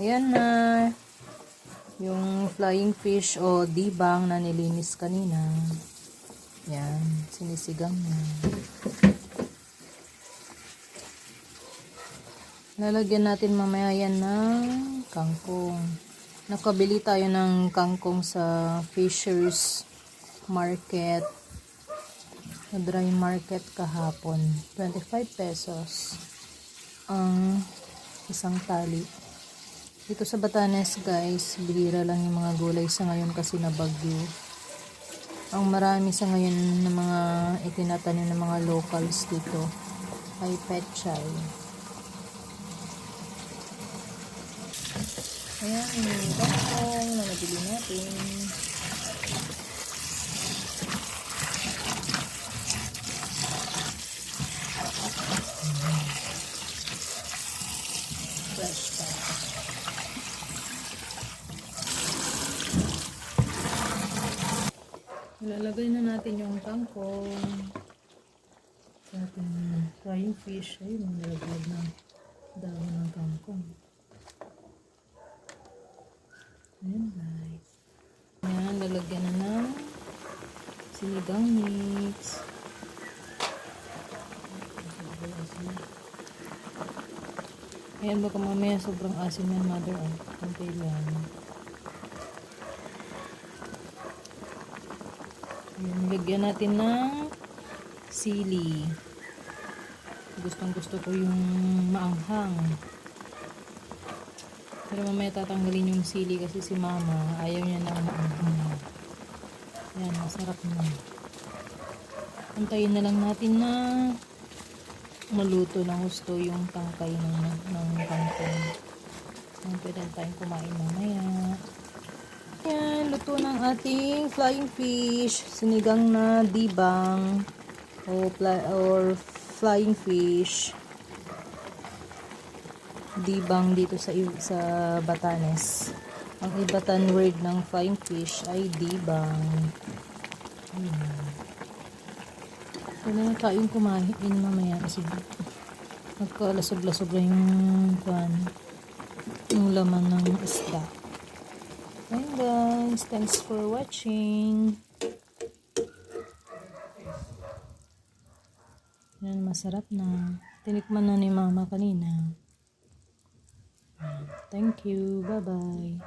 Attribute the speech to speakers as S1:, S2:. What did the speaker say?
S1: Ayan na. Yung flying fish o dibang na nilinis kanina. Yan. Sinisigang na. Lalagyan natin mamaya yan ng kangkong. Nakabili tayo ng kangkong sa Fisher's Market. Sa dry market kahapon. 25 pesos. Ang isang tali. Dito sa Batanes guys, bihira lang yung mga gulay sa ngayon kasi nabagyo. Ang marami sa ngayon ng mga itinatanim ng mga locals dito ay petchay. Ayan, yung bangkong na nabili natin. Fresh Ilalagay na natin yung kangkong. Sa ating frying fish. Ayun, nilagay na dahon ng kangkong. Ayan guys. Ayan, lalagyan na ng sinigang mix. Ayan, baka mamaya sobrang asim yan, mother. Ah, konti. Ayan, lagyan natin ng sili. Gustong gusto ko yung maanghang. Pero mamaya tatanggalin yung sili kasi si mama ayaw niya na maanghang. Ayan, masarap na. Antayin na lang natin na maluto ng gusto yung tangkay ng, ng kangkong. Ayan, pwede tayong kumain mamaya. Ayan, luto ng ating flying fish. Sinigang na dibang o fly, or flying fish. Dibang dito sa sa Batanes. Ang ibatan word ng flying fish ay dibang. Ayan. Pwede na tayong kumain mamaya kasi nagkalasog-lasog na yung kwan, yung laman ng isda. Ayan guys, thanks for watching. Yan, masarap na. Tinikman na ni mama kanina. Thank you. Bye-bye.